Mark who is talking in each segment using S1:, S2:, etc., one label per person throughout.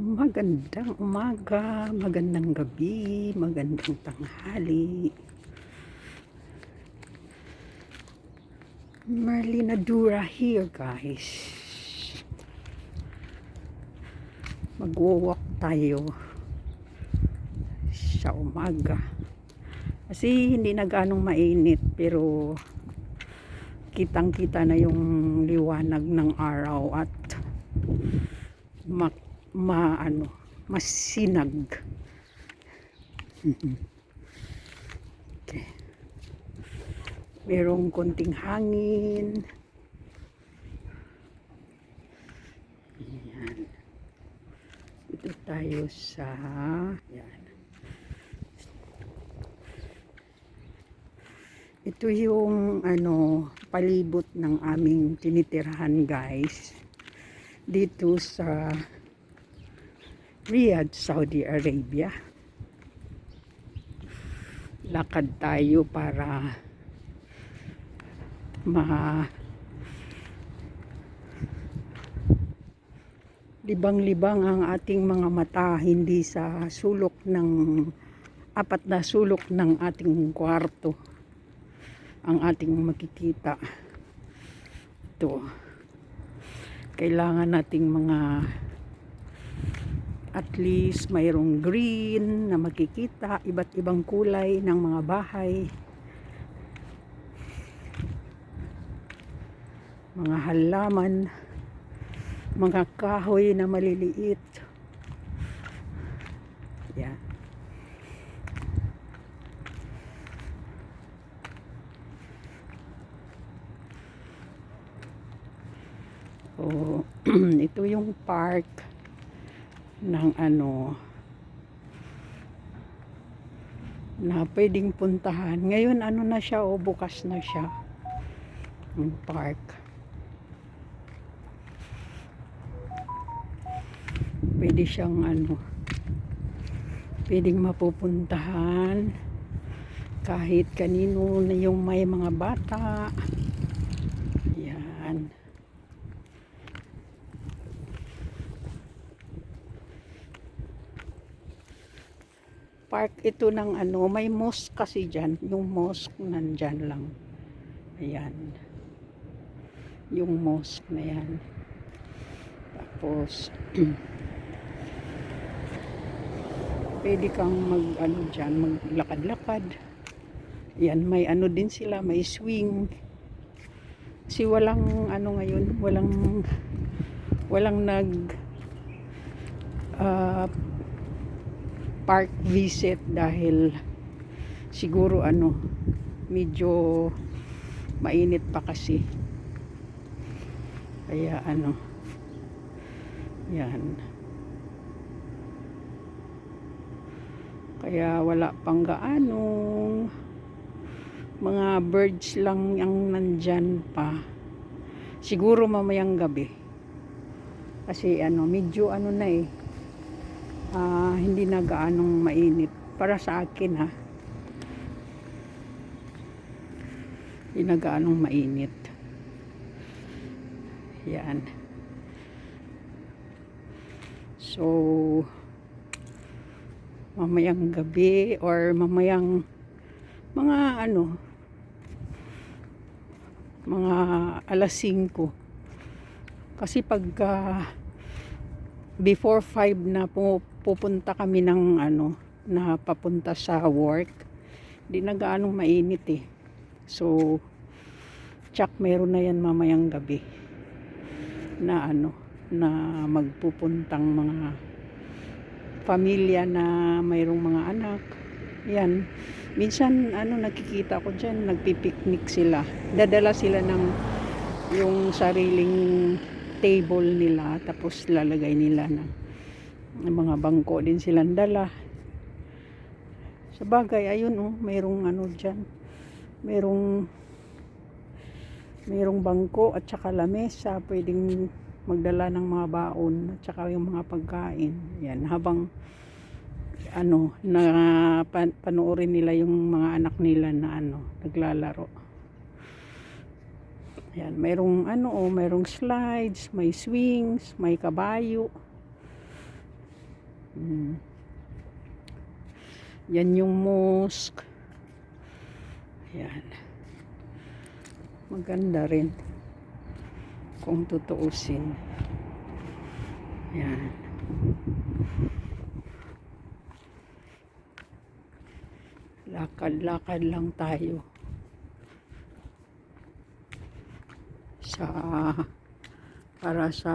S1: Magandang umaga, magandang gabi, magandang tanghali. Marlina Dura here, guys. Mag-walk tayo sa umaga. Kasi hindi na ganong mainit, pero kitang-kita na yung liwanag ng araw at mak ma ano masinag okay. merong konting hangin. Yan ito tayo sa yan ito yung ano palibot ng aming tinitirhan guys. Dito sa Riyadh, Saudi Arabia. Lakad tayo para ma libang-libang ang ating mga mata hindi sa sulok ng apat na sulok ng ating kwarto ang ating makikita ito kailangan nating mga at least mayroong green na makikita, iba't ibang kulay ng mga bahay. Mga halaman, mga kahoy na maliliit. Yan. So, ito yung park ng ano na pwedeng puntahan. Ngayon ano na siya o bukas na siya. Yung park. Pwede siyang ano pwedeng mapupuntahan kahit kanino na yung may mga bata. Yan. Park ito ng ano, may mosque kasi dyan. Yung mosque nandyan lang. Ayan. Yung mosque na yan. Tapos, pwede kang mag, ano dyan, maglakad-lakad. Yan, may ano din sila, may swing. Kasi walang, ano ngayon, walang, walang nag, uh, park visit dahil siguro ano medyo mainit pa kasi. Kaya ano yan. Kaya wala pang gaanong mga birds lang ang nandyan pa. Siguro mamayang gabi. Kasi ano medyo ano na eh uh, hindi na gaanong mainit. Para sa akin ha? Hindi na gaanong mainit. Yan. So mamayang gabi or mamayang mga ano mga alas 5 kasi pagka before 5 na pupunta kami ng ano na papunta sa work. Di na gaanong mainit eh. So tsak meron na yan mamayang gabi na ano na magpupuntang mga pamilya na mayroong mga anak. Yan. Minsan ano nakikita ko dyan nagpipiknik sila. Dadala sila ng yung sariling table nila tapos lalagay nila ng, ng mga bangko din silang dala. Sa bagay ayun oh mayroong ano diyan mayroong mayroong bangko at saka lamesa pwedeng magdala ng mga baon at saka yung mga pagkain. Yan habang ano na pan, panoorin nila yung mga anak nila na ano naglalaro. Ayan, mayroong ano, oh, mayroong slides, may swings, may kabayo. Mm. Yan yung mosque. Yan. Maganda rin. Kung tutuusin. Yan. Lakad-lakad lang tayo. Sa para sa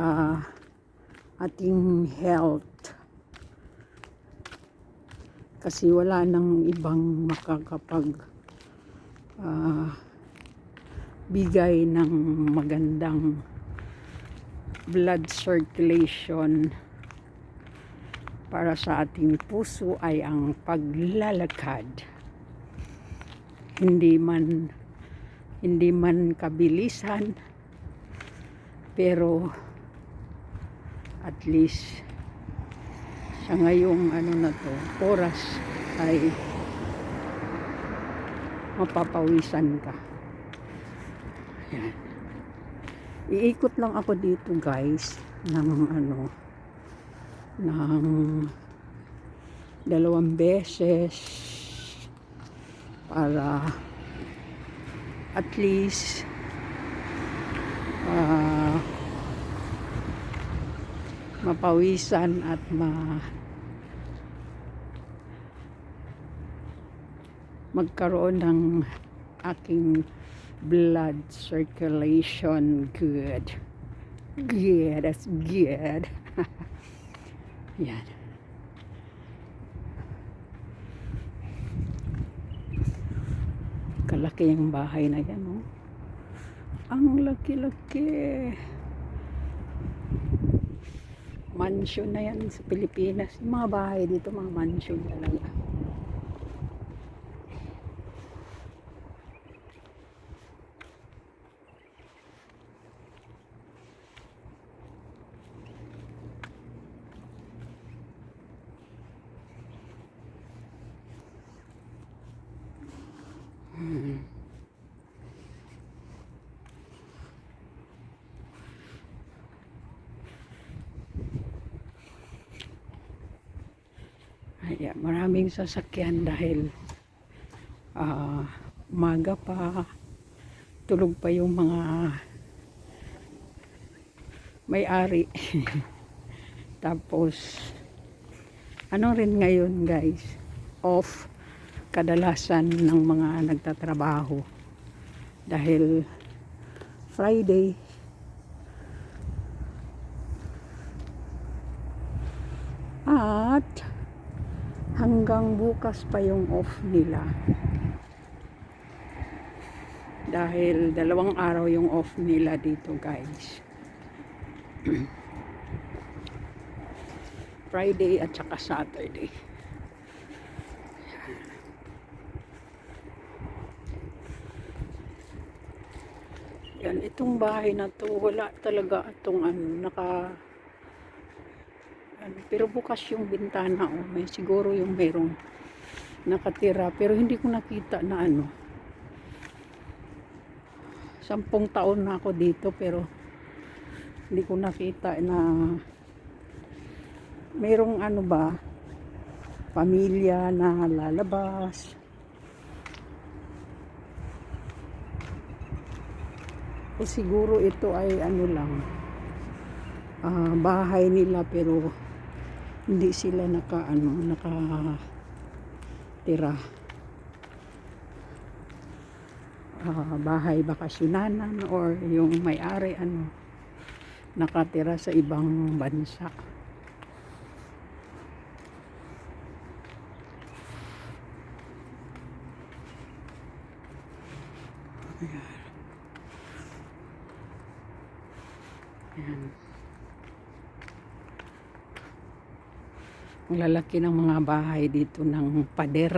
S1: ating health. Kasi wala nang ibang makakapag ah, bigay ng magandang blood circulation para sa ating puso ay ang paglalakad. Hindi man hindi man kabilisan pero at least sa ngayong ano na to oras ay mapapawisan ka. Yan iikot lang ako dito guys ng ano ng dalawang beses para at least ah, mapawisan at ma magkaroon ng aking blood circulation good. Good, that's good. Yan. Kalaki ang bahay na yan, oh. Ang laki-laki. Mansion na yan sa Pilipinas. Yung mga bahay dito, mga mansion talaga. Ayan, maraming sasakyan dahil ah, umaga pa, tulog pa yung mga may-ari. Tapos, ano rin ngayon guys, off kadalasan ng mga nagtatrabaho. Dahil Friday, at hanggang bukas pa yung off nila. Dahil dalawang araw yung off nila dito guys. Friday at saka Saturday. Yan itong bahay na to wala talaga itong ano naka ano, pero bukas yung bintana oh, may siguro yung merong nakatira. Pero hindi ko nakita na ano. Sampung taon na ako dito pero hindi ko nakita na merong ano ba pamilya na lalabas. O siguro ito ay ano lang ah, bahay nila pero hindi sila naka ano naka tira Ah, bahay bakasyonanan or yung may-ari ano nakatira sa ibang bansa Ayan. Ayan. Ang lalaki ng mga bahay dito ng pader.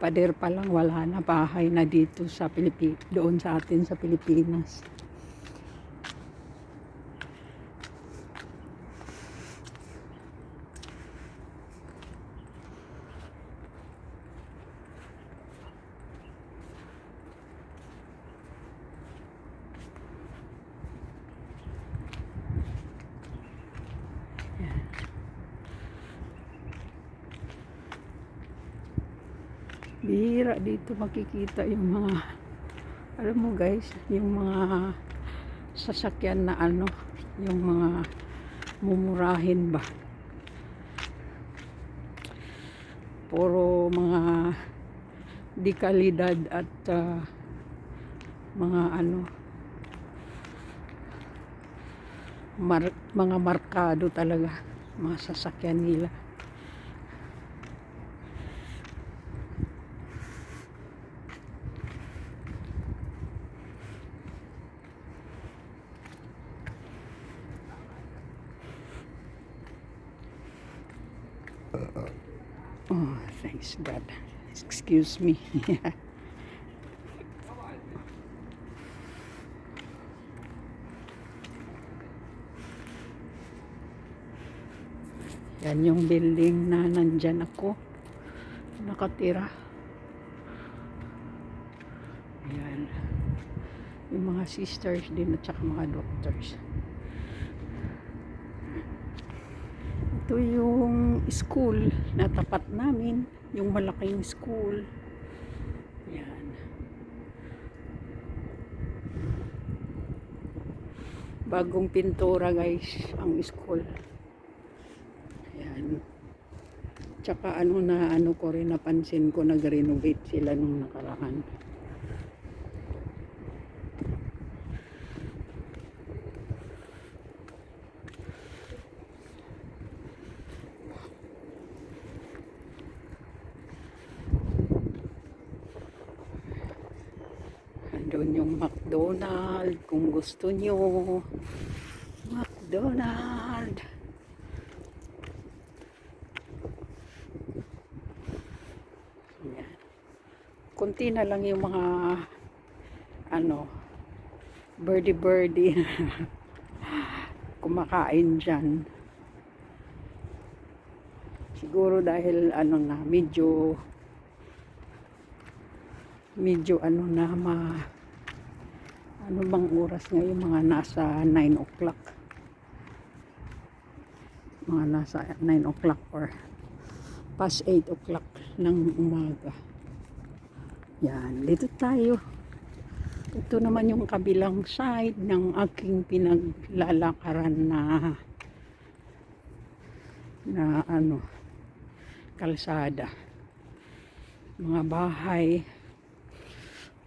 S1: pader pa lang wala na bahay na dito sa Pilipinas, doon sa atin sa Pilipinas. Bihira dito makikita yung mga, alam mo guys, yung mga sasakyan na ano, yung mga mumurahin ba. Puro mga dekalidad at ah, mga ano, mar- mga markado talaga, mga sasakyan nila. Oh, thanks God. Excuse me. Yan yung building na nandyan ako. Nakatira. Yan. Yung mga sisters din at saka mga doctors. Ito yung school na tapat namin. Yung malaking school. Yan. Bagong pintura guys ang school. Ayan. Tsaka ano na ano ko rin napansin ko nag-renovate sila nung nakaraan. Andun yung McDonald kung gusto nyo. McDonald. Yan. Kunti na lang yung mga ano birdie birdie kumakain dyan. Siguro dahil ano na medyo medyo ano na ma ano bang oras ngayon mga nasa 9 o'clock? Mga nasa 9 o'clock or past 8 o'clock ng umaga. Yan dito tayo. Ito naman yung kabilang side ng aking pinaglalakaran na na ano kalsada. Mga bahay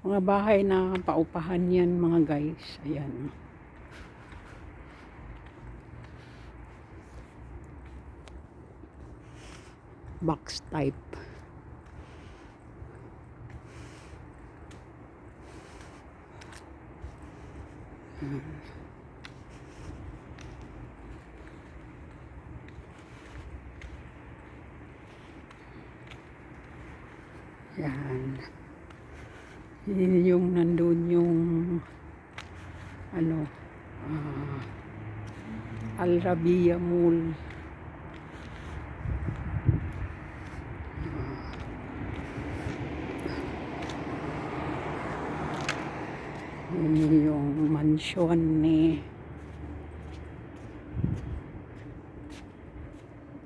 S1: mga bahay na paupahan yan mga guys. Ayan. Box type. Yan yun yung nandun yung ano ah, Al Rabia Mall. Yun yung mansyon ni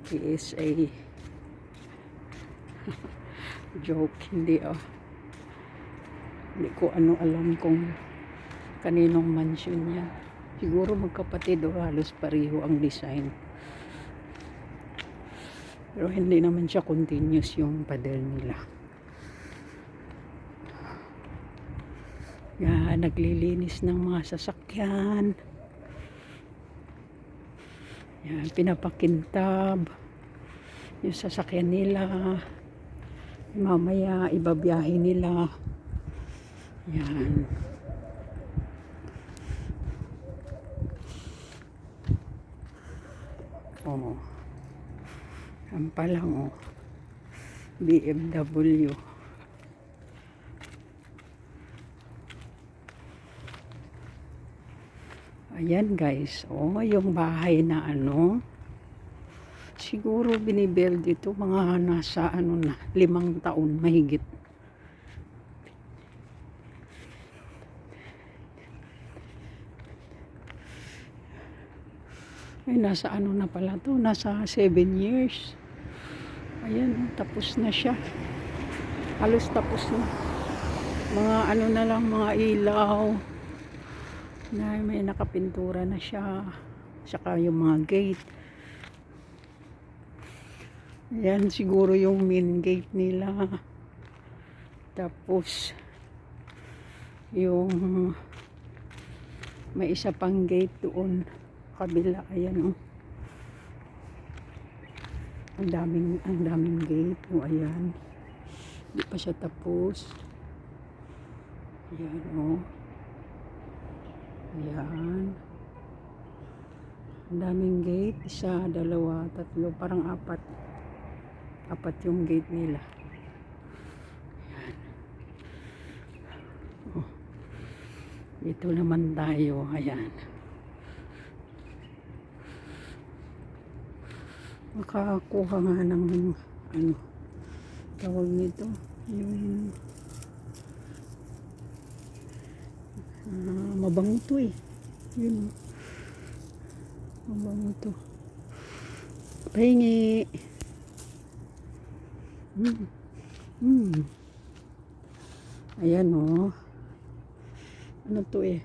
S1: PSA joke hindi ah hindi ko ano alam kung kaninong mansion yan. Siguro magkapatid o halos pareho ang design. Pero hindi naman siya continuous yung pader nila. Yan, naglilinis ng mga sasakyan. Yan, pinapakintab. Yung sasakyan nila. Mamaya, ibabiyahe nila. Yan. Oh. Yan pa lang oh. BMW. Ayan guys. Oh, yung bahay na ano. Siguro binibuild ito mga nasa ano na, limang taon mahigit. Ay, nasa ano na pala to? Nasa 7 years. Ayan, oh, tapos na siya. Halos tapos na. Mga ano na lang, mga ilaw. Na may nakapintura na siya. Saka yung mga gate. Yan siguro yung main gate nila. Tapos yung may isa pang gate doon kabila ayan oh. Ang daming ang daming gate oh ayan. Hindi pa siya tapos. Ayan oh. Ayan. Ang daming gate. Isa, dalawa, tatlo, parang apat. Apat yung gate nila. Ayan. Oh. Dito naman tayo. Ayan. Makakuha nga ng ano tawag nito yung ah, mabango to eh. Yun. Mabango to. Pahingi. Mm. Mm. ayan oh. Ano to eh?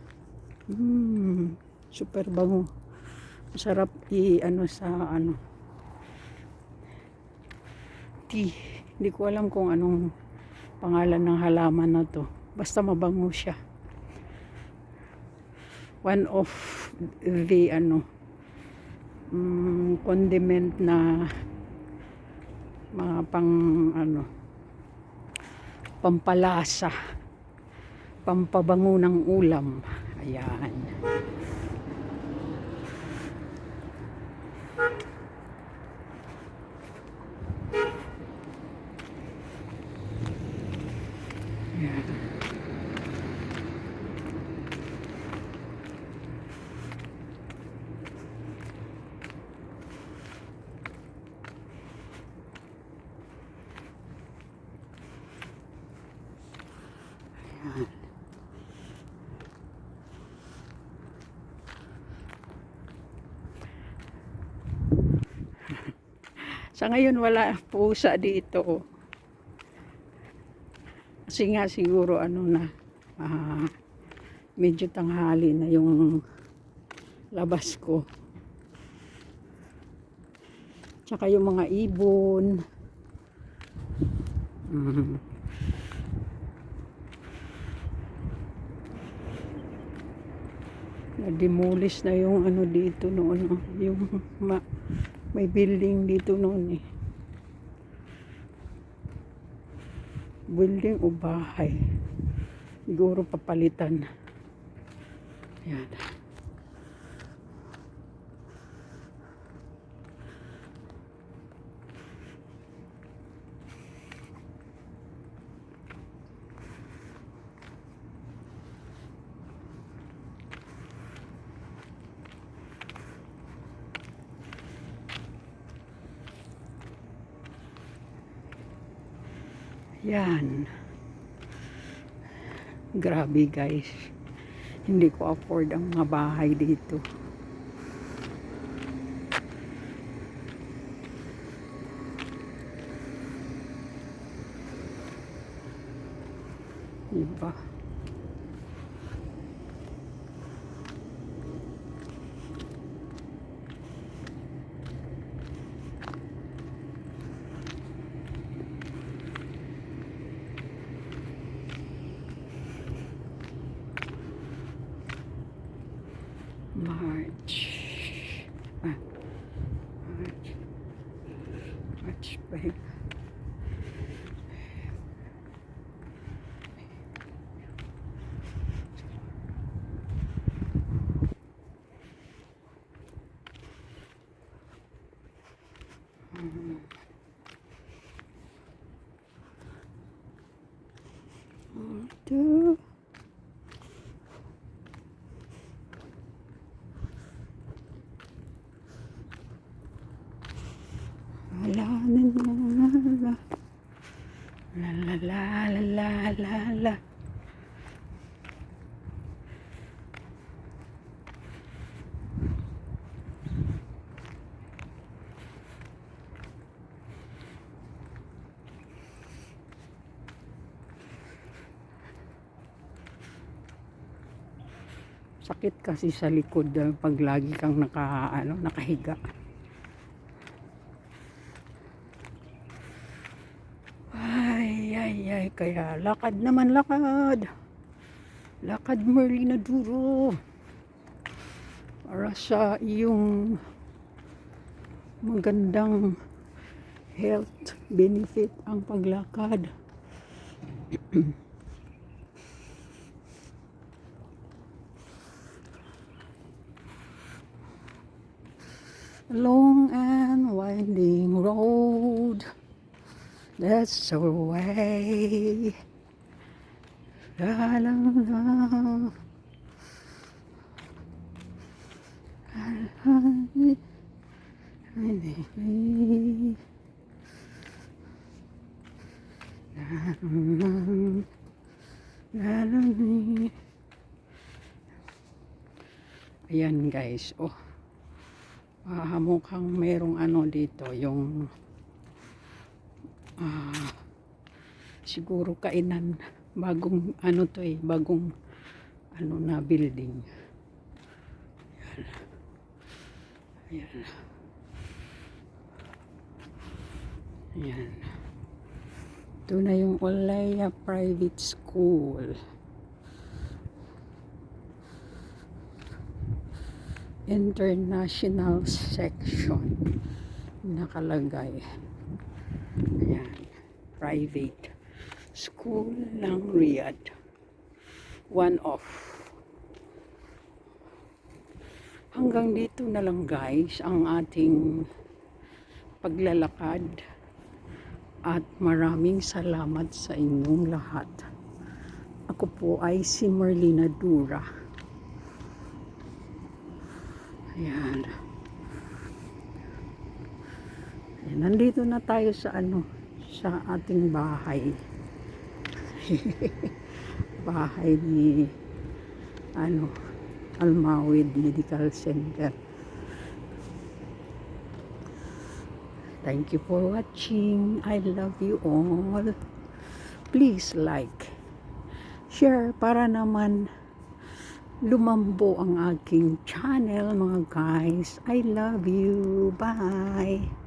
S1: Mm. super bango. Masarap i ano sa ano tea hindi ko alam kung anong pangalan ng halaman na to. Basta mabango siya. One of the ano mm, condiment na mga pang ano pampalasa pampabango ng ulam. Ayan Ayan. Sa ngayon wala pusa dito. Kasi nga siguro ano na ah, medyo tanghali na yung labas ko. Tsaka yung mga ibon. Mm. na-demolish na yung ano dito noon yung ma, may building dito noon eh. Building o bahay? Siguro papalitan. Yan Yan. Grabe guys. Hindi ko afford ang mga bahay dito. Diba? March. Ah. Bate bem. Sakit kasi sa likod ah, pag lagi kang naka, ano, nakahiga. Ay, ay, ay, kaya lakad naman, lakad. Lakad Merlina Duro. Para sa iyong magandang health benefit ang paglakad. Long and winding road. That's the way. La la la. Ayan guys, oh. Ah, mukhang merong ano dito, yung ah, siguro kainan bagong ano to eh, bagong ano na building. Ayan. Ayan. Ayan. Ito na yung Olaya Private School. International Section. Nakalagay. Ayan. Private School ng Riyadh. One off. Hanggang dito na lang guys ang ating paglalakad at maraming salamat sa inyong lahat. Ako po ay si Merlina Dura. Ayan. Ayan. Nandito na tayo sa ano, sa ating bahay. bahay ni ano, Almawid Medical Center. Thank you for watching. I love you all. Please like, share para naman lumambo ang aking channel mga guys. I love you. Bye.